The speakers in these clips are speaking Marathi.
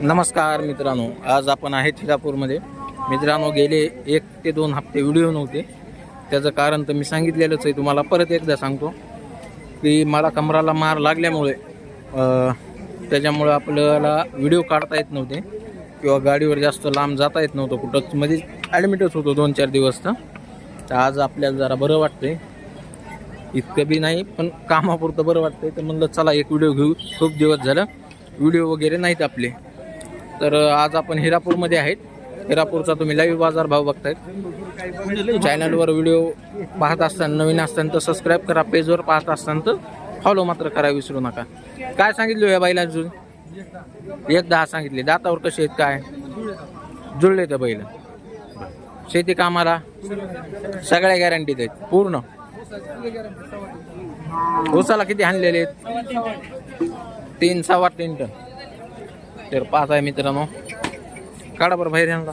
नमस्कार मित्रांनो आज आपण आहे हिरापूरमध्ये मित्रांनो गेले एक ते दोन हप्ते व्हिडिओ नव्हते. त्याचं कारण तर मी सांगितलेलंच आहे तुम्हाला परत एकदा सांगतो की मला कमराला मार लागल्यामुळे त्याच्यामुळं आपल्याला व्हिडिओ काढता येत नव्हते किंवा गाडीवर जास्त लांब जाता येत नव्हतं कुठंच. म्हणजे ॲडमिटच होतो दोन चार दिवस तर. तर आज आपल्याला जरा बरं वाटतंय. इतकं बी नाही पण कामापुरतं बरं वाटतंय. तर म्हणलं चला एक व्हिडिओ घेऊ. खूप दिवस झालं. व्हिडिओ वगैरे नाहीत आपले. तर आज आपण हिरापूरमध्ये आहेत. हिरापूरचा तुम्ही लाईव्ह बाजार भाव बघतायत. चॅनलवर व्हिडिओ पाहत असताना नवीन असताना तर सबस्क्राईब करा. पेजवर पाहत असताना तर फॉलो मात्र करा विसरू नका. काय सांगितलं या बाईला अजून? एक दहा सांगितले. दातावर कसे आहेत काय? जुळले तर बैल? शेती कामाला? सगळ्या गॅरंटीत आहेत. पूर्ण? उसाला किती हाणलेले आहेत? तीन सव्वा तीन टन. तर पाच आहे मित्रांनो. काढा बरं बाहेर यांना.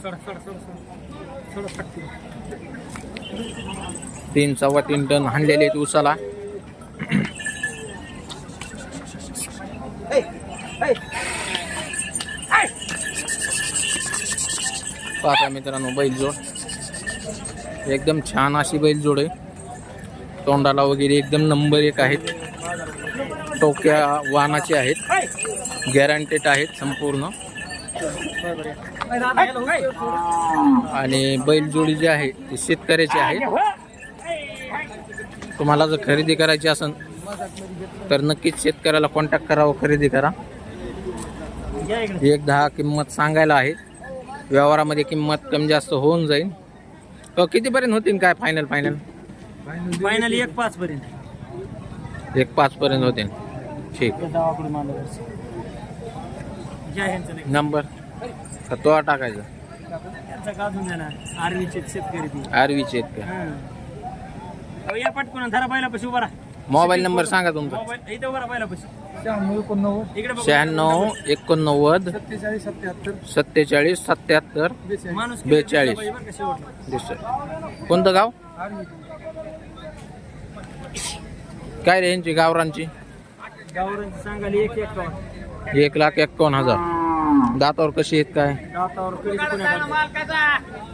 तीन सव्वा तीन टन हाणलेले आहेत उसाला पाहता मित्रांनो बैलजोड. एकदम छान अशी बैलजोड आहे. तोंडाला वगैरे एकदम नंबर एक आहेत. टोक्या वाहनाचे आहेत. गॅरंटेड आहेत संपूर्ण. आणि बैलजोडी जी आहे ती शेतकऱ्याची आहे. तुम्हाला जर खरेदी करायची असेल तर नक्कीच शेतकऱ्याला कॉन्टॅक्ट करावं खरेदी करा. एक दहा किंमत सांगायला आहे. व्यवहारामध्ये किंमत कमी जास्त होऊन जाईल. कितीपर्यंत होतील काय फायनल फायनल फायनल एक पाच पर्यंत एक पाच पर्यंत होतील. ठीक. नंबर. का तो टाकायचा. त्यांचा गाजून देणार आर्मीचे शेतकरी ती. आरवीचे आहेत का? अहो, या पटकून धरा पहिला पशी उभा राहा. मोबाईल नंबर सांगा तुमचा. मोबाईल इथे उभा राहा पहिला पशी शहाण्णव एकोणनव्वद. इकडे बघू. शहाण्णव एकोणनव्वद सत्तेचाळीस सत्याहत्तर. सत्तेचाळीस सत्याहत्तर बेचाळीस. माणूस बेचाळीस. पाहिजे बरं का शेवटला. दिसतंय कोणतं गाव? काय रे यांची गावरांची गावरांची सांगाली एक एक गाव. एक लाख एक्कावन्न हजार. दातावर कशी आहेत काय.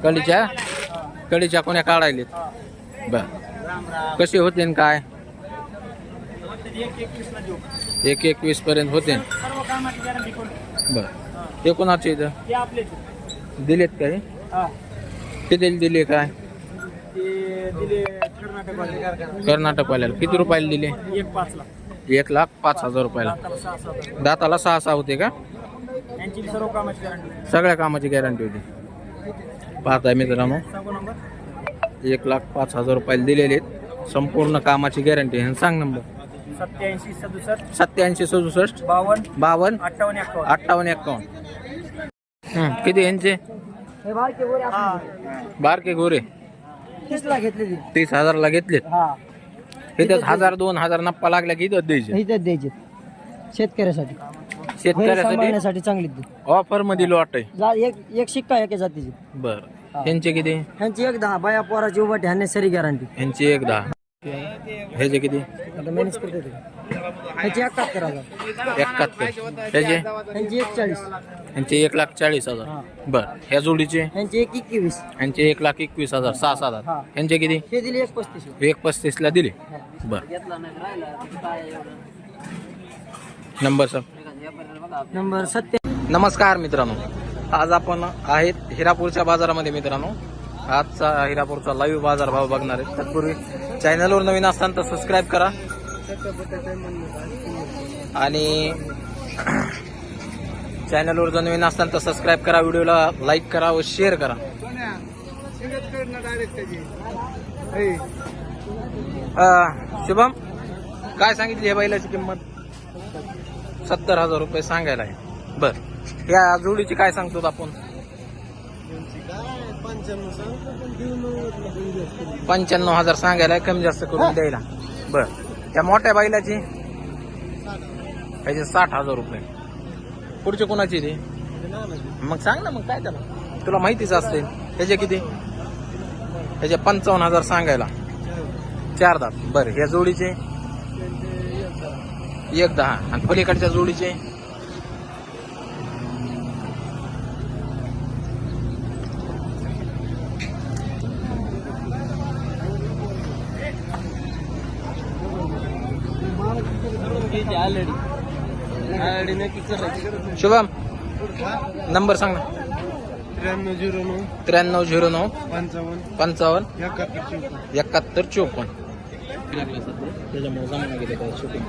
कळीच्या? कळीच्या कोण्या काढायलेत? बर. कसे होते काय? एक एकवीस पर्यंत होते. बर. ते कोणाचे इथं दिलेत काय हा? किती दिले काय? कर्नाटकवाल्याला. किती रुपयाला दिले? एक पाचला एक लाख पाच हजार रुपयाला. दाताला सहा सहा होते का? सगळ्या कामाची गॅरंटी होती. पाहताय मित्रांनो. एक लाख पाच हजार रुपयाला दिलेले आहेत. संपूर्ण कामाची गॅरंटी आहे. सांग नंबर सत्याऐंशी सदुसष्ट सत्याऐंशी सदुसष्ट बावन्न बावन्न अठ्ठावन्न एकावन्न अठ्ठावन्न एक्कावन्न. किती यांचे? हा बारके गोरे तीस हजारला घेतलेत. हजार दोन हजार नप्पा लागला की इथं द्यायचे. इथेच द्यायचे. शेतकऱ्यासाठी. शेतकऱ्यासाठी? सांभाळण्यासाठी चांगली. ऑफरमध्ये लॉट आहे. जा- एक एक शिक्का एका जातीची. बर. यांचे किती? ह्यांची एक दहा. बाया पोराची उभा ठेवणे सरी गॅरंटी यांची एक दहा. ह्याचे किती? आता मॅनेज करते ते. ह्याची एकाहत्तर हजार. एकाहत्तर. ह्यांची? एक चाळीस यांचे एक लाख चाळीस हजार. बर. ह्या जोडीचे? ह्यांची एक एकवीस. यांचे एक लाख एकवीस हजार. सहा सात हजार. यांचे किती? हे दिली एक पस्तीस. एक पस्तीसला दिले. बर. Number sir. नंबर सत्या नमस्कार मित्रांनो. आज आपण आहेत हिरापूरच्या बाजारामध्ये मित्रांनो. आजचा हिरापूरचा लाईव्ह बाजार भाव बघणार आहे तत्पूर्वी चॅनलवर नवीन असताना तर सबस्क्राईब करा. आणि चॅनलवर जर नवीन असताना तर सबस्क्राईब करा व्हिडिओला लाईक करा व शेअर करा. शुभम काय सांगितली या बैलाची किंमत? सत्तर हजार रुपये सांगायला आहे. बर. या जोडीची काय सांगतो आपण? पंच्याण्णव हजार सांगायला आहे, कमी जास्त करून द्यायला. बर. त्या मोठ्या बैलाची? त्याचे साठ हजार रुपये. पुढचे कोणाची ती? मग सांग ना मग काय त्याला? तुला माहितीच असते. त्याचे किती? त्याचे पंचावन्न हजार सांगायला. चार दात. बरं ह्या जोडीचे? एक दहा. आणि पलीकडच्या जोडीचे? शुभम नंबर सांग ना. त्र्याण्णव झिरो नऊ. त्र्याण्णव झिरो नऊ. पंचावन्न. पंचावन्न. एकाहत्तर चौपन्न. एकाहत्तर चोपन्न. त्याच्यामुळे गेले शूटिंग.